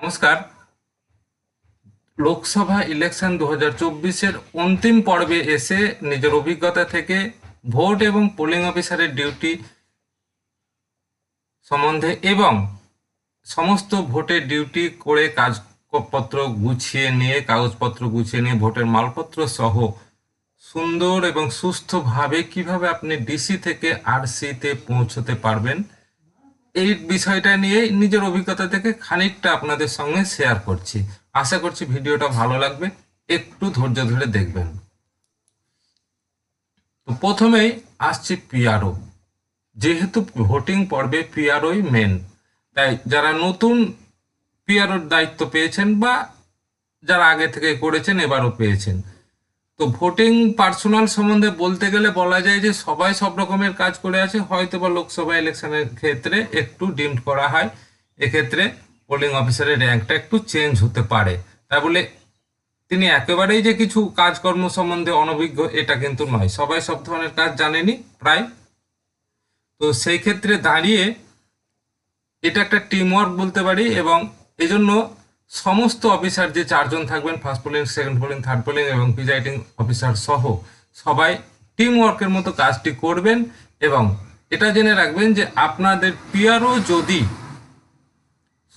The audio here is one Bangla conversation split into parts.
নমস্কার। লোকসভা ইলেকশন দু হাজার চব্বিশের অন্তিম পর্বে এসে নিজের অভিজ্ঞতা থেকে ভোট এবং পোলিং অফিসারের ডিউটি সম্বন্ধে এবং সমস্ত ভোটের ডিউটি করে কাগজপত্র গুছিয়ে নিয়ে, কাগজপত্র গুছিয়ে নিয়ে ভোটের মালপত্র সহ সুন্দর এবং সুস্থভাবে কীভাবে আপনি ডিসি থেকে আরসিতে পৌঁছতে পারবেন এই বিষয়টা নিয়ে নিজের অভিজ্ঞতা থেকে খানিকটা আপনাদের সঙ্গে শেয়ার করছি। আশা করছি ভিডিওটা ভালো লাগবে। একটু ধৈর্য ধরে দেখবেন। তো প্রথমেই আসছি পিআরও যেহেতু ভোটিং পর্বে পিআরওই মেন তাই যারা নতুন পিআরওর দায়িত্ব পেয়েছেন বা যারা আগে থেকে করেছেন, এবারও পেয়েছেন তো ভোটিং পার্সোনাল সম্বন্ধে বলতে গেলে বলা যায় যে সবাই সব রকমের কাজ করে আছে। হয়তো বা লোকসভা ইলেকশনের ক্ষেত্রে একটু ডিমড করা হয়। এক্ষেত্রে পোলিং অফিসারের র্যাঙ্কটা একটু চেঞ্জ হতে পারে। তাই বলে তিনি একেবারেই যে কিছু কাজকর্ম সম্বন্ধে অনভিজ্ঞ, এটা কিন্তু নয়। সবাই সব ধরনের কাজ জানেনি, প্রায়। তো সেই ক্ষেত্রে দাঁড়িয়ে এটা একটা টিম ওয়ার্ক বলতে পারি এবং এজন্য সমস্ত অফিসার যে চারজন থাকবেন first polling second polling third polling এবং প্রিজাইডিং অফিসার সহ সবাই টিম ওয়ার্কের মতো কাজটি করবেন এবং এটা জেনে রাখবেন যে আপনাদের পিআরও যদি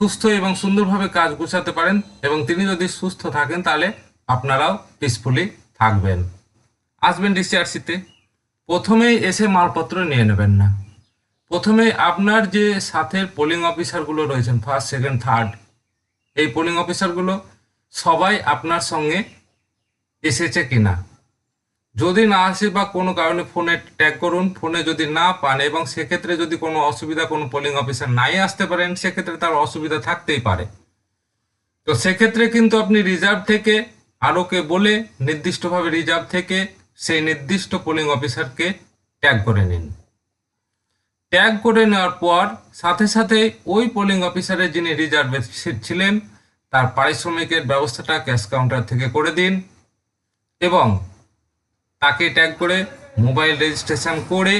সুস্থ এবং সুন্দরভাবে কাজ গোছাতে পারেন এবং তিনি যদি সুস্থ থাকেন, তাহলে আপনারাও পিসফুলি থাকবেন। আসবেন ডিসিআরসিতে প্রথমেই এসে মালপত্র নিয়ে নেবেন না। প্রথমে আপনার যে সাথের পোলিং অফিসারগুলো রয়েছেন ফার্স্ট সেকেন্ড থার্ড এই পোলিং অফিসারগুলো সবাই আপনার সঙ্গে এসেছে কিনা? যদি না আসে বা কোনো কারণে ফোনে ট্যাগ করুন, ফোনে যদি না পান এবং সেক্ষেত্রে যদি কোনো অসুবিধা কোনো পোলিং অফিসার নাই আসতে পারেন, সেক্ষেত্রে তার অসুবিধা থাকতেই পারে। তো সেক্ষেত্রে কিন্তু আপনি রিজার্ভ থেকে আরোকে বলে নির্দিষ্টভাবে রিজার্ভ থেকে সেই নির্দিষ্ট পোলিং অফিসারকে ট্যাগ করে নিন। ট্যাগ করে নেওয়ার পর সাথে সাথে ওই পোলিং অফিসারের যিনি রিজার্ভে ছিলেন তার পারিশ্রমিকের ব্যবস্থাটা ক্যাশ কাউন্টার থেকে করে দিন এবং তাকে ট্যাগ করে মোবাইল রেজিস্ট্রেশন করে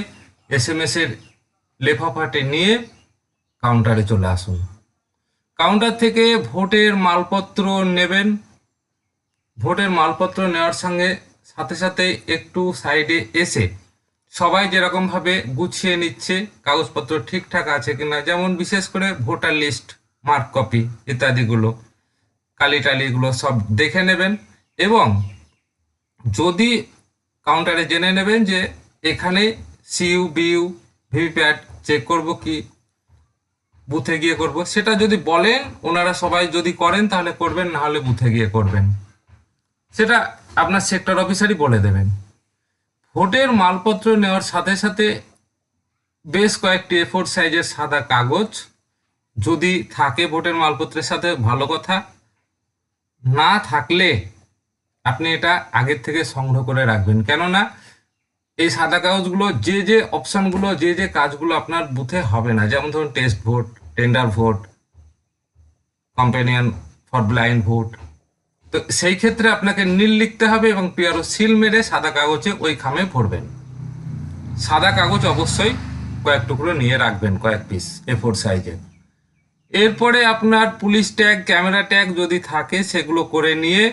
এস এম এর লেফাফাটে নিয়ে কাউন্টারে চলে আসুন। কাউন্টার থেকে ভোটের মালপত্র নেবেন। ভোটের মালপত্র নেওয়ার সঙ্গে সাথে সাথে একটু সাইডে এসে সবাই যেরকমভাবে গুছিয়ে নিচ্ছে, কাগজপত্র ঠিকঠাক আছে কিনা, যেমন বিশেষ করে ভোটার লিস্ট মার্ক কপি ইত্যাদিগুলো। কালি টালিগুলো সব দেখে নেবেন এবং যদি কাউন্টারে জেনে নেবেন যে এখানে সিইউ, বিইউ, ভিভিপ্যাট চেক করব কি, বুথে গিয়ে করব, সেটা যদি বলেন, ওনারা সবাই যদি করেন তাহলে করবেন, না হলে বুথে গিয়ে করবেন। সেটা আপনার সেক্টর অফিসারই বলে দেবেন। ভোটের মালপত্র নেওয়ার সাথে সাথে বেশ কয়েকটি এফোর সাইজের সাদা কাগজ যদি থাকে ভোটের মালপত্রের সাথে, ভালো কথা। না থাকলে আপনি এটা আগের থেকে সংগ্রহ করে রাখবেন। কেননা এই সাদা কাগজগুলো যে যে অপশানগুলো, যে যে কাজগুলো আপনার বুথে হবে না, যেমন ধরুন test vote, tender vote, companion for blind vote, তো সেই ক্ষেত্রে আপনাকে নীল লিখতে হবে এবং পিআরও সিল মেরে সাদা কাগজে ওই খামে ভরবেন সাদা কাগজ অবশ্যই কয়েক টুকরো নিয়ে রাখবেন, কয়েক পিস এ ফোর সাইজের এরপরে আপনার পুলিশ ট্যাগ, ক্যামেরা ট্যাগ যদি থাকে, সেগুলো করে নিয়ে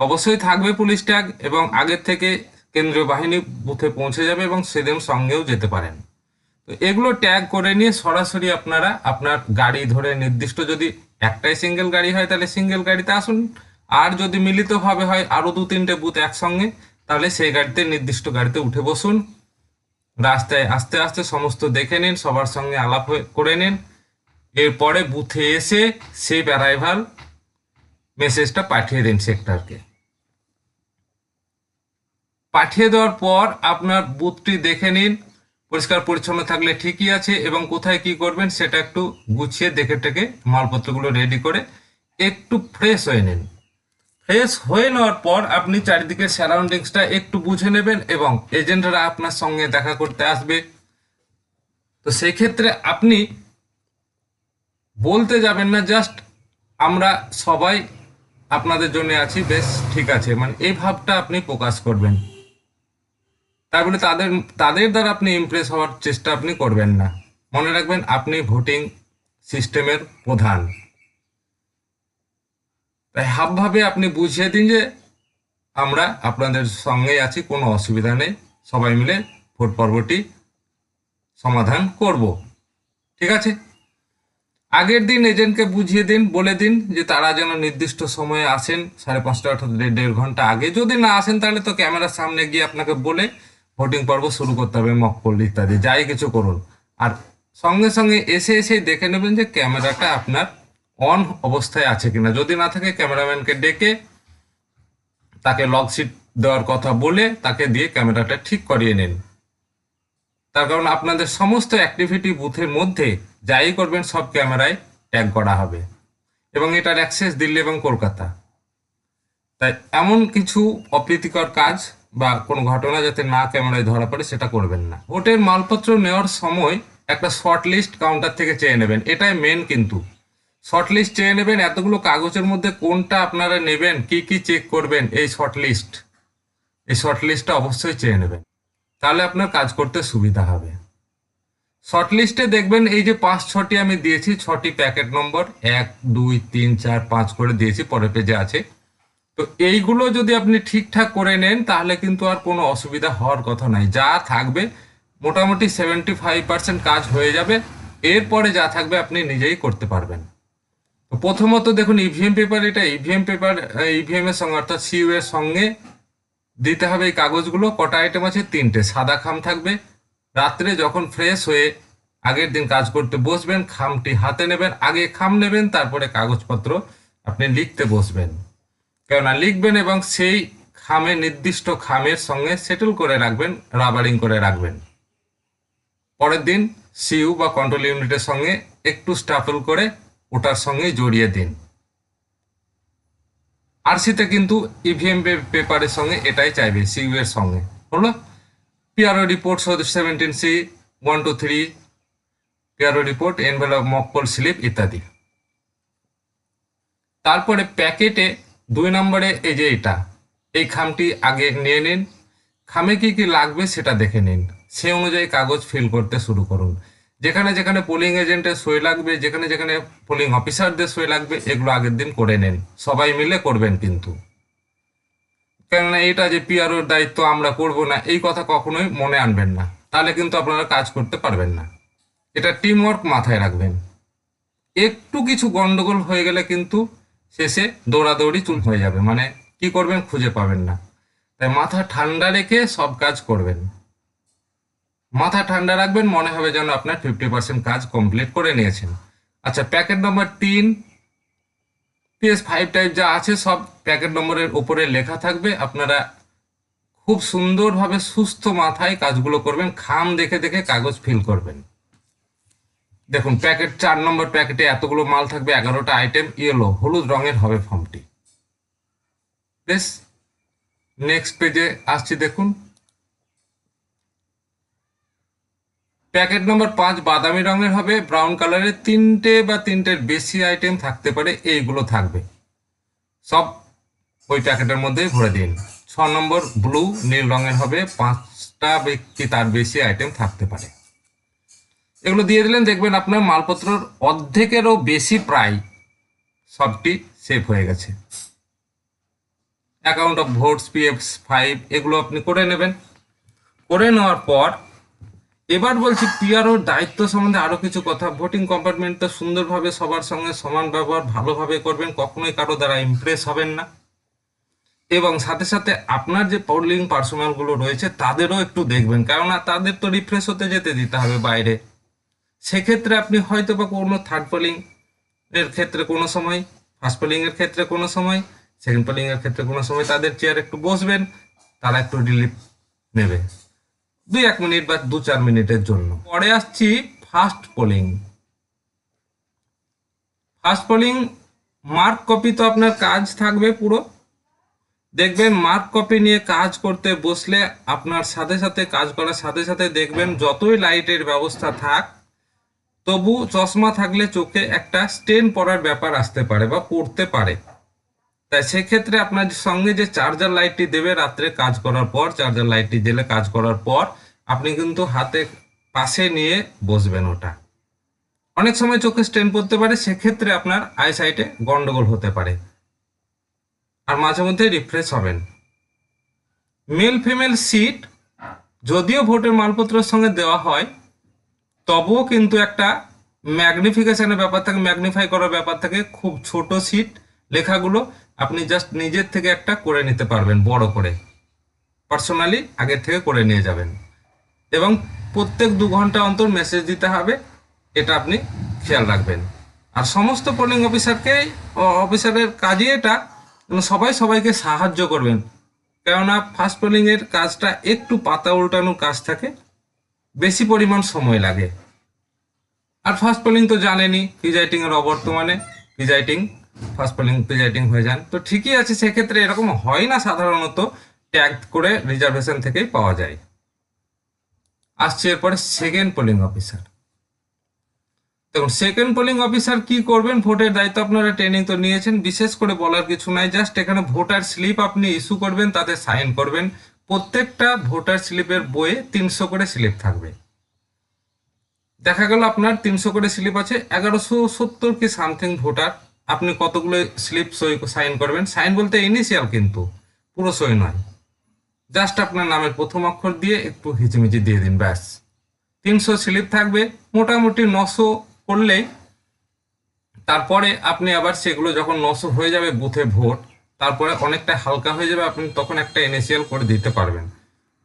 অবশ্যই থাকবে পুলিশ ট্যাগ এবং আগের থেকে কেন্দ্রীয় বাহিনী বুথে পৌঁছে যাবে এবং সেদিন সঙ্গেও যেতে পারেন। তো এগুলো ট্যাগ করে নিয়ে সরাসরি আপনারা আপনার গাড়ি ধরে নির্দিষ্ট যদি একটাই সিঙ্গেল গাড়ি হয়, তাহলে সিঙ্গেল গাড়িতে আসুন। আর যদি মিলিতভাবে হয় আরও দু তিনটে বুথ একসঙ্গে, তাহলে সেই গাড়িতে, নির্দিষ্ট গাড়িতে উঠে বসুন। রাস্তায় আস্তে আস্তে সমস্ত দেখে নিন, সবার সঙ্গে আলাপ করে নিন। এরপরে বুথে এসে সেভ অ্যারাইভাল মেসেজটা পাঠিয়ে দিন সেক্টরকে। পাঠিয়ে দেওয়ার পর আপনার বুথটি দেখে নিন, পরিষ্কার পরিচ্ছন্ন থাকলে ঠিকই আছে এবং কোথায় কি করবেন সেটা একটু গুছিয়ে দেখে টেকে মালপত্রগুলো রেডি করে একটু ফ্রেশ হয়ে নিন। ফ্রেশ হয়ে নেওয়ার পর আপনি চারিদিকে সারাউন্ডিংসটা একটু বুঝে নেবেন এবং এজেন্টরা আপনার সঙ্গে দেখা করতে আসবে। তো সেই ক্ষেত্রে আপনি বলতে যাবেন না জাস্ট আমরা সবাই আপনাদের জন্য আছি, বেশ ঠিক আছে। মানে এই ভাবটা আপনি প্রকাশ করবেন। তারপরে তাদের তাদের দ্বারা আপনি ইমপ্রেস হওয়ার চেষ্টা আপনি করবেন না। মনে রাখবেন, আপনি ভোটিং সিস্টেমের প্রধান। তাই হাবভাবে আপনি বুঝিয়ে দিন যে আমরা আপনাদের সঙ্গেই আছি, কোনো অসুবিধা নেই। সবাই মিলে ভোট পর্বটি সমাধান করব। ঠিক আছে? আগের দিন এজেন্টকে বুঝিয়ে দিন, বলে দিন যে তারা যেন নির্দিষ্ট সময়ে আসেন, সাড়ে পাঁচটা অর্থাৎ দেড় ঘণ্টা আগে। যদি না আসেন তাহলে তো ক্যামেরার সামনে গিয়ে আপনাকে বলে ভোটিং পর্ব শুরু করতে হবে মক্কল ইত্যাদি, যাই কিছু করুন। আর সঙ্গে সঙ্গে এসে এসে দেখে নেবেন যে ক্যামেরাটা আপনার অন অবস্থায় আছে কিনা। যদি না থাকে, ক্যামেরাম্যানকে ডেকে তাকে লক সিট দেওয়ার কথা বলে তাকে দিয়ে ক্যামেরাটা ঠিক করিয়ে নিন। তার কারণ আপনাদের সমস্ত অ্যাক্টিভিটি বুথের মধ্যে যাই করবেন, সব ক্যামেরায় ট্যাগ করা হবে। এবং এটার অ্যাক্সেস দিল্লি এবং কলকাতা। তাই এমন কিছু অপ্রীতিকর কাজ বা কোনো ঘটনা যাতে না ক্যামেরায় ধরা পড়ে, সেটা করবেন না। ভোটের মালপত্র নেওয়ার সময় একটা শর্ট লিস্ট কাউন্টার থেকে চেয়ে নেবেন। এটাই মেন কিন্তু। শর্ট লিস্ট চেয়ে নেবেন, এতগুলো কাগজের মধ্যে কোনটা আপনারা নেবেন, কি কি চেক করবেন, এই শর্ট লিস্ট এই শর্ট লিস্টটা অবশ্যই চেয়ে নেবেন। তাহলে আপনার কাজ করতে সুবিধা হবে। শর্ট লিস্টে দেখবেন এই যে পাঁচ, ছটি আমি দিয়েছি, ছটি প্যাকেট নম্বর, এক, দুই, তিন, চার, পাঁচ করে দিয়েছি, পরের পেজে আছে। তো এইগুলো যদি আপনি ঠিকঠাক করে নেন, তাহলে কিন্তু আর কোনো অসুবিধা হওয়ার কথা নাই। যা থাকবে, মোটামুটি সেভেন্টি ফাইভ পার্সেন্ট কাজ হয়ে যাবে। এরপরে যা থাকবে, আপনি নিজেই করতে পারবেন। তো প্রথমত দেখুন ইভিএম পেপার এটা ইভিএম পেপার ইভিএম এর সঙ্গে, অর্থাৎ সিইউ এর সঙ্গে দিতে হবে এই কাগজগুলো। কটা আইটেম আছে? তিনটে। সাদা খাম থাকবে রাত্রে যখন ফ্রেশ হয়ে আগের দিন কাজ করতে বসবেন, খামটি হাতে নেবেন, আগে খাম নেবেন, তারপরে কাগজপত্র আপনি লিখতে বসবেন। কেননা লিখবেন এবং সেই খামে, নির্দিষ্ট খামের সঙ্গে সেটেল করে রাখবেন রাবারিং করে রাখবেন। পরের দিন সিইউ বা কন্ট্রোল ইউনিটের সঙ্গে একটু স্টাফল করে ওটার সঙ্গে জড়িয়ে দিন। আরসিতে কিন্তু ইভিএম পেপারের সঙ্গে এটাই চাইবে সিইউ এর সঙ্গে। হলো? PRO report seventeen C one two three PRO report envelope mock poll slip ইত্যাদি। তারপরে প্যাকেটে দুই নম্বরে এই যে এটা, এই খামটি আগে নিয়ে নিন। খামে কি কি লাগবে সেটা দেখে নিন। সে অনুযায়ী কাগজ ফিল করতে শুরু করুন। যেখানে যেখানে পোলিং এজেন্টের সই লাগবে, যেখানে যেখানে পোলিং অফিসারদের সই লাগবে, এগুলো আগের দিন করে নেন। সবাই মিলে করবেন কিন্তু। কেননা এটা যে পিআরওর দায়িত্ব আমরা করব না, এই কথা কখনোই মনে আনবেন না। তাহলে কিন্তু আপনারা কাজ করতে পারবেন না। এটা টিম ওয়ার্ক মাথায় রাখবেন। একটু কিছু গন্ডগোল হয়ে গেলে কিন্তু শেষে দৌড়াদৌড়ি চুল হয়ে যাবে। মানে কি করবেন খুঁজে পাবেন না। তাই মাথা ঠান্ডা রেখে সব কাজ করবেন। মাথা ঠান্ডা রাখবেন, মনে হবে যেন আপনার ফিফটি পার্সেন্ট কাজ কমপ্লিট করে নিয়েছেন। আচ্ছা প্যাকেট নম্বর তিন পিএস ফাইভ টাইপ যা আছে সব প্যাকেট নম্বরের ওপরে লেখা থাকবে। আপনারা খুব সুন্দরভাবে সুস্থ মাথায় কাজগুলো করবেন, খাম দেখে দেখে কাগজ ফিল করবেন। দেখুন প্যাকেট চার নম্বর প্যাকেটে এতগুলো মাল থাকবে, এগারোটা আইটেম ইয়েলো হলুদ রঙের হবে ফর্মটি বেশ নেক্সট পেজে আসছি, দেখুন। প্যাকেট নম্বর পাঁচ বাদামি রঙের হবে, ব্রাউন কালারের তিনটে বা তিনটের বেশি আইটেম থাকতে পারে, এইগুলো থাকবে। সব ওই প্যাকেটের মধ্যে ভরে দিন। ছ নম্বর ব্লু, নীল রঙের হবে, পাঁচটা ব্যক্তি তার বেশি আইটেম থাকতে পারে। এগুলো দিয়ে দিলেন, দেখবেন আপনার মালপত্রর অর্ধেকেরও বেশি প্রায় সবটি সেভ হয়ে গেছে। Account of votes PF five, এগুলো আপনি করে নেবেন। করে নেওয়ার পর এবার বলছি পিআরওর দায়িত্ব সম্বন্ধে আরও কিছু কথা। ভোটিং কম্পার্টমেন্টটা সুন্দরভাবে সবার সঙ্গে সমান ব্যবহার, ভালোভাবে করবেন, কখনোই কারও দ্বারা ইমপ্রেস হবেন না। এবং সাথে সাথে আপনার যে পোলিং পার্সোনালগুলো রয়েছে, তাদেরও একটু দেখবেন। কেননা তাদের তো রিফ্রেশ হতে যেতে দিতে হবে বাইরে। সেক্ষেত্রে আপনি হয়তো বা কোনো থার্ড পোলিং এর ক্ষেত্রে কোনো সময় ফার্স্ট পোলিং এর ক্ষেত্রে কোনো সময় সেকেন্ড পোলিং এর ক্ষেত্রে কোনো সময় তাদের চেয়ার একটু বসবেন, তারা একটু রিলিফ নেবে। দুই এক মিনিট বা দু চার মিনিটের জন্য। পরে আসছি first polling first polling mark copy তো আপনার কাজ থাকবে পুরো। দেখবেন মার্ক কপি নিয়ে কাজ করতে বসলে আপনার সাথে সাথে, কাজ করার সাথে সাথে দেখবেন যতই লাইটের ব্যবস্থা থাক, তবু চশমা থাকলে চোখে একটা স্টেন পড়ার ব্যাপার আসতে পারে বা পড়তে পারে। তাই সেক্ষেত্রে আপনার সঙ্গে যে চার্জার লাইটটি দেবে রাত্রে কাজ করার পর চার্জার লাইটটি জেলে কাজ করার পর, আপনি কিন্তু হাতে পাশে নিয়ে বসবেন ওটা। অনেক সময় চোখে স্টেন পড়তে পারে, সেক্ষেত্রে আপনার আই সাইটে গন্ডগোল হতে পারে। আর মাঝে মধ্যে রিফ্রেশ হবেন। মেল ফিমেল সিট যদিও ভোটের মালপত্রের সঙ্গে দেওয়া হয়, তবুও কিন্তু একটা ম্যাগনিফিকেশনের ব্যাপার থাকে ম্যাগনিফাই করার ব্যাপার থাকে, খুব ছোট সিট লেখাগুলো আপনি জাস্ট নিজের থেকে একটা করে নিতে পারবেন, বড় করে। পার্সোনালি আগের থেকে করে নিয়ে যাবেন। এবং প্রত্যেক দু ঘণ্টা অন্তর মেসেজ দিতে হবে, এটা আপনি খেয়াল রাখবেন। আর সমস্ত পোলিং অফিসারকে অফিসারের কাজই এটা সবাই সবাইকে সাহায্য করবেন। কেননা ফার্স্ট পোলিংয়ের কাজটা একটু পাতা উল্টানোর কাজ থাকে, বেশি পরিমাণ সময় লাগে। আর ফার্স্ট পোলিং তো জানেনই প্রিজাইটিং এর অবর্তমানে প্রিজাইটিং ফার্স্ট পোলিং প্রিজাইটিং হয়ে যান। তো ঠিকই আছে, সেক্ষেত্রে এরকম হয় না সাধারণত ট্যাগ করে রিজার্ভেশন থেকেই পাওয়া যায়। আসছে এরপরে সেকেন্ড পোলিং অফিসার দেখুন সেকেন্ড পোলিং অফিসার কি করবেন? ভোটের দায়িত্ব আপনারা ট্রেনিং তো নিয়েছেন, বিশেষ করে বলার কিছু নাই জাস্ট এখানে ভোটার স্লিপ আপনি ইস্যু করবেন, তাতে সাইন করবেন। প্রত্যেকটা ভোটার স্লিপের বইয়ে তিনশো করে স্লিপ থাকবে। দেখা গেল আপনার তিনশো করে স্লিপ আছে, এগারোশো সত্তর কি সামথিং ভোটার। আপনি কতগুলো স্লিপ সই সাইন করবেন? সাইন বলতে ইনিশিয়াল কিন্তু, পুরো সই নয়। জাস্ট আপনার নামের প্রথম অক্ষর দিয়ে একটু হিচিমিচি দিয়ে দিন, ব্যাস। তিনশো স্লিপ থাকবে, মোটামুটি নশো করলেই তারপরে আপনি আবার সেগুলো যখন নশো হয়ে যাবে বুথে ভোট, তারপরে অনেকটা হালকা হয়ে যাবে, আপনি তখন একটা ইনিশিয়াল করে দিতে পারবেন।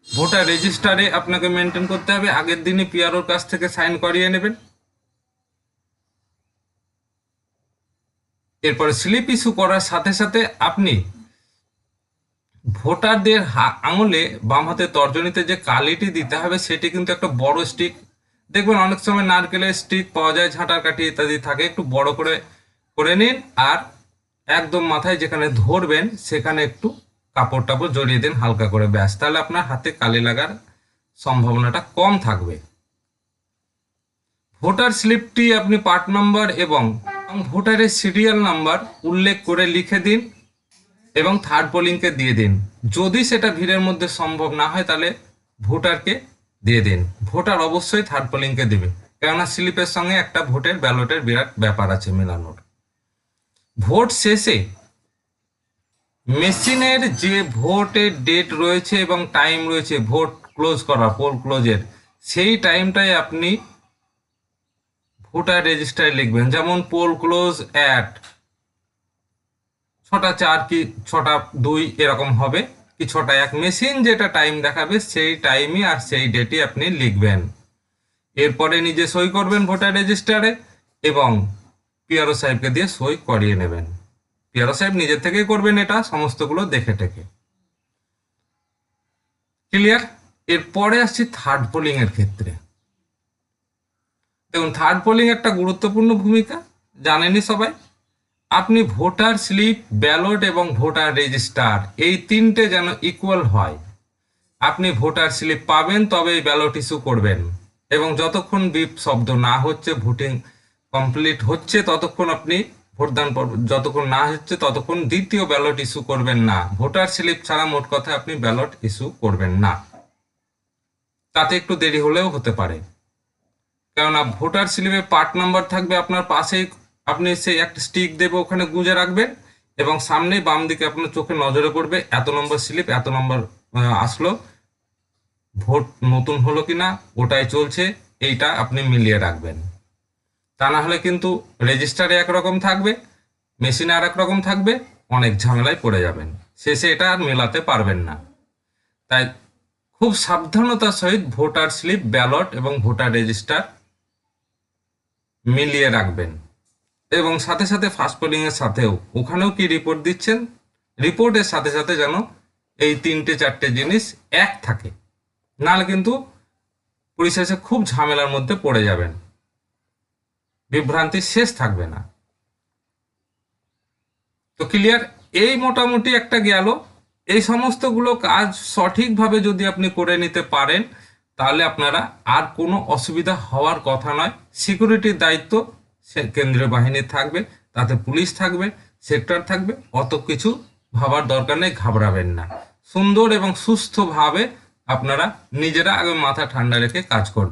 ভোটার রেজিস্টারে আপনাকে মেনটেন করতে হবে, আগের দিনই পিআরওর কাছ থেকে সাইন করিয়ে নেবেন। এরপরে স্লিপ ইস্যু করার সাথে সাথে আপনি ভোটারদের আঙুলে বাম হাতে তর্জনীতে যে কালিটি দিতে হবে, সেটি কিন্তু একটা বড় স্টিক দেখবেন অনেক সময় নারকেলের স্টিক পাওয়া যায়, ঝাঁটার কাঠি ইত্যাদি থাকে, একটু বড় করে করে নিন আর একদম মাথায় যেখানে ধরবেন, সেখানে একটু কাপড় টাপড় জড়িয়ে দিন, হালকা করে ব্যাস। তাহলে আপনার হাতে কালি লাগার সম্ভাবনাটা কম থাকবে। ভোটার স্লিপটি আপনি পার্ট নাম্বার এবং ভোটারের সিরিয়াল নাম্বার উল্লেখ করে লিখে দিন এবং থার্ড পোলিংকে দিয়ে দিন। যদি সেটা ভিড়ের মধ্যে সম্ভব না হয়, তাহলে ভোটারকে দিয়ে দিন। ভোটার অবশ্যই থার্ড পোলিংকে দেবে। কেননা স্লিপের সঙ্গে একটা ভোটের ব্যালটের বিরাট ব্যাপার আছে মেলানোর। ভোট শেষে মেশিনের যে ভোটের ডেট রয়েছে এবং টাইম রয়েছে, ভোট ক্লোজ করা, পোল ক্লোজের, সেই টাইমটাই আপনি ভোটার রেজিস্টারে লিখবেন। যেমন পোল ক্লোজ অ্যাট ছটা চার কি ছটা দুই এরকম হবে, কি ছটা এক। মেশিন যেটা টাইম দেখাবে সেই টাইমই আর সেই ডেটই আপনি লিখবেন। এরপরে নিজে সই করবেন ভোটার রেজিস্টারে এবং পিআরও সাহেবকে দিয়ে সই করিয়ে নেবেন। পিআরও সাহেব নিজের থেকেই করবেন এটা, সমস্তগুলো দেখে টেকে ক্লিয়ার এরপরে আসছি থার্ড পোলিং এর ক্ষেত্রে। দেখুন থার্ড পোলিং একটা গুরুত্বপূর্ণ ভূমিকা, জানেনই সবাই। আপনি ভোটার স্লিপ, ব্যালট এবং ভোটার রেজিস্টার, এই তিনটে যেন ইকুয়াল হয়। আপনি ভোটার স্লিপ পাবেন, তবেই ব্যালট ইস্যু করবেন। এবং যতক্ষণ বিপ শব্দ না হচ্ছে ভোটিং কমপ্লিট হচ্ছে, ততক্ষণ আপনি ভোটদান যতক্ষণ না হচ্ছে, ততক্ষণ দ্বিতীয় ব্যালট ইস্যু করবেন না। ভোটার স্লিপ ছাড়া মোট কথা আপনি ব্যালট ইস্যু করবেন না। তাতে একটু দেরি হলেও হতে পারে। কেননা ভোটার স্লিপে পার্ট নাম্বার থাকবে আপনার পাশেই। আপনি সেই একটা স্টিক দেবে, ওখানে গুঁজে রাখবেন এবং সামনে বাম দিকে আপনার চোখে নজরে পড়বে, এত নম্বর স্লিপ, এত নম্বর আসলো। ভোট নতুন হলো কিনা, ওটাই চলছে, এইটা আপনি মিলিয়ে রাখবেন। তা না হলে কিন্তু রেজিস্টারে একরকম থাকবে, মেশিনে আর রকম থাকবে, অনেক ঝামেলায় পড়ে যাবেন। শেষে এটা আর মেলাতে পারবেন না। তাই খুব সাবধানতার সহিত ভোটার স্লিপ, ব্যালট এবং ভোটার রেজিস্টার মিলিয়ে রাখবেন। এবং সাথে সাথে ফাস্ট পোলিং এর সাথেও ওখানেও কি রিপোর্ট দিচ্ছেন? রিপোর্টের সাথে সাথে যেন এই তিনটে চারটে জিনিস এক থাকে। নাহলে কিন্তু পরিশেষে খুব ঝামেলার মধ্যে পড়ে যাবেন। বিভ্রান্তি শেষ থাকবে না। তো ক্লিয়ার এই মোটামুটি একটা গেল। এই সমস্তগুলো কাজ সঠিকভাবে যদি আপনি করে নিতে পারেন তাহলে আপনারা আর কোনো অসুবিধা হওয়ার কথা নয়। সিকিউরিটির দায়িত্ব সে কেন্দ্রীয় বাহিনীর থাকবে, তাতে পুলিশ থাকবে সেক্টর থাকবে, অত কিছু ভাবার দরকার নেই, ঘাবড়াবেন না। সুন্দর এবং সুস্থভাবে আপনারা নিজেরা আগে মাথা ঠান্ডা রেখে কাজ করবেন।